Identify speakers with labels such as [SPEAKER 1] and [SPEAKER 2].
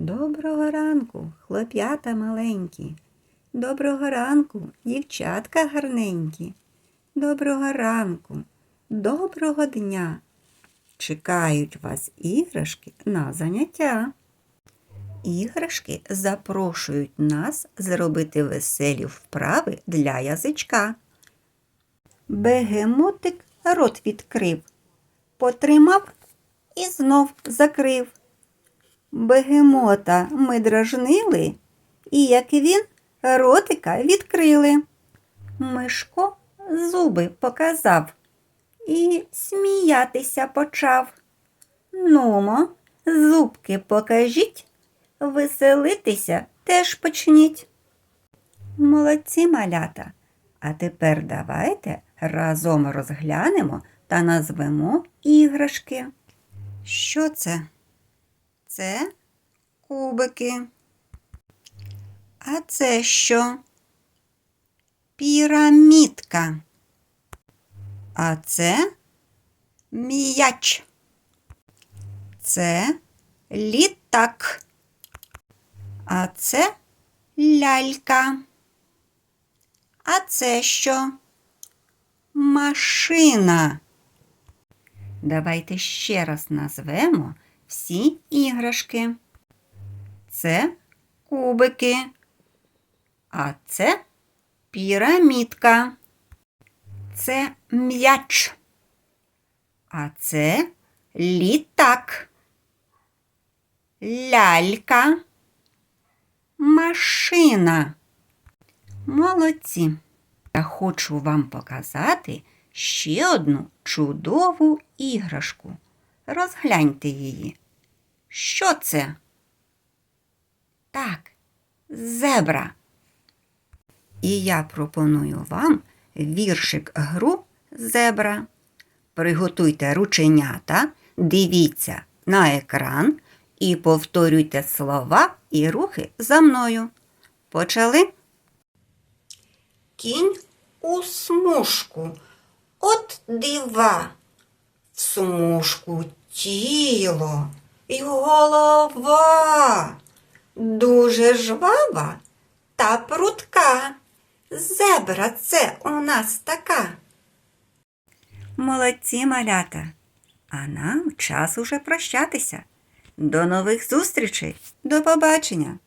[SPEAKER 1] Доброго ранку, хлоп'ята маленькі. Доброго ранку, дівчатка гарненькі. Доброго ранку, доброго дня. Чекають вас іграшки на заняття. Іграшки запрошують нас зробити веселі вправи для язичка. Бегемотик рот відкрив, потримав і знов закрив. Бегемота ми дражнили, і як він ротика відкрили. Мишко зуби показав і сміятися почав. Нумо, зубки покажіть, веселитися теж почніть. Молодці малята. А тепер давайте разом розглянемо та назвемо іграшки. Що це? Це кубики. А це що? Пірамідка. А це м'яч. Це літак. А це лялька. А це що? Машина. Давайте ще раз назвемо всі іграшки. Це кубики, а це пірамідка. Це м'яч. А це літак. Лялька. Машина. Молодці. Я хочу вам показати ще одну чудову іграшку. Розгляньте її. Що це? Так, зебра. І я пропоную вам віршик гру зебра. Приготуйте рученята, дивіться на екран і повторюйте слова і рухи за мною. Почали? Кінь у смужку. От дива. Смужку тіло й голова. Дуже жвава та прутка. Зебра це у нас така. Молодці малята. А нам час уже прощатися. До нових зустрічей. До побачення.